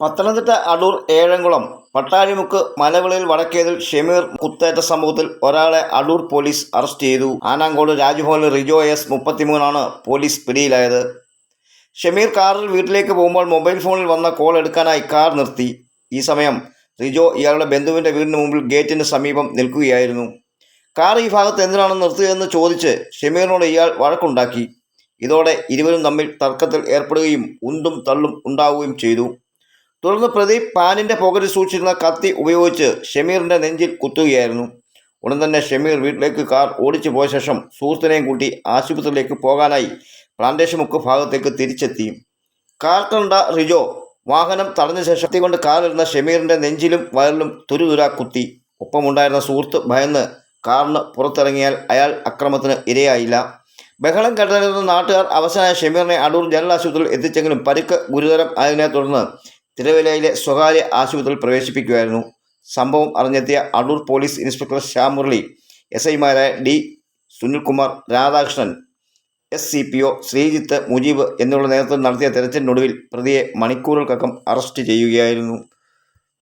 പത്തനംതിട്ട അടൂർ ഏഴംകുളം പട്ടാഴിമുക്ക് മലവിളയിൽ വടക്കേതിൽ ഷമീർ കുത്തേറ്റ സംഭവത്തിൽ ഒരാളെ Adoor police arrest ചെയ്തു. ആനാങ്കോട് രാജ്ഭവനിൽ റിജോ എസ് മുപ്പത്തിമൂന്നാണ് പോലീസ് പിടിയിലായത്. ഷമീർ കാറിൽ വീട്ടിലേക്ക് പോകുമ്പോൾ മൊബൈൽ ഫോണിൽ വന്ന കോൾ എടുക്കാനായി കാർ നിർത്തി. ഈ സമയം റിജോ ഇയാളുടെ ബന്ധുവിന്റെ വീടിന് മുമ്പിൽ ഗേറ്റിന് സമീപം നിൽക്കുകയായിരുന്നു. കാർ ഈ ഭാഗത്ത് എന്തിനാണ് നിർത്തിയതെന്ന് ചോദിച്ച് ഷമീറിനോട് ഇയാൾ വഴക്കുണ്ടാക്കി. ഇതോടെ ഇരുവരും തമ്മിൽ തർക്കത്തിൽ ഏർപ്പെടുകയും ഉന്തും തള്ളും ഉണ്ടാവുകയും ചെയ്തു. തുടർന്ന് പ്രദീപ് പാനിന്റെ പോക്കറ്റിൽ സൂക്ഷിച്ചിരുന്ന കത്തി ഉപയോഗിച്ച് ഷമീറിന്റെ നെഞ്ചിൽ കുത്തുകയായിരുന്നു. ഉടൻ തന്നെ ഷമീർ വീട്ടിലേക്ക് കാർ ഓടിച്ചു പോയ ശേഷം സുഹൃത്തിനെയും കൂട്ടി ആശുപത്രിയിലേക്ക് പോകാനായി പ്ലാന്റേഷൻ മുക്ക് ഭാഗത്തേക്ക് തിരിച്ചെത്തി. കാർ കണ്ട റിജോ വാഹനം തടഞ്ഞ ശേഷം കൊണ്ട് കാറിരുന്ന ഷമീറിന്റെ നെഞ്ചിലും വയറിലും തുരുതുര കുത്തി. ഒപ്പമുണ്ടായിരുന്ന സുഹൃത്ത് ഭയന്ന് കാറിന് പുറത്തിറങ്ങിയാൽ അയാൾ അക്രമത്തിന് ഇരയായില്ല. ബഹളം കെട്ടുന്ന നാട്ടുകാർ അവസാന ഷമീറിനെ അടൂർ ജനറൽ ആശുപത്രിയിൽ എത്തിച്ചെങ്കിലും പരിക്ക് ഗുരുതരം ആയതിനെ തുടർന്ന് തിരുവല്ലയിലെ സ്വകാര്യ ആശുപത്രിയിൽ പ്രവേശിപ്പിക്കുകയായിരുന്നു. സംഭവം അറിഞ്ഞെത്തിയ Adoor police inspector Shyam Murali S ഐമാരായ D Sunilkumar Radhakrishnan S C P O Sreejith Mujeeb എന്നിവരുടെ നേതൃത്വം നടത്തിയ തെരച്ചിലിനൊടുവിൽ പ്രതിയെ മണിക്കൂറുകൾക്കകം അറസ്റ്റ് ചെയ്യുകയായിരുന്നു.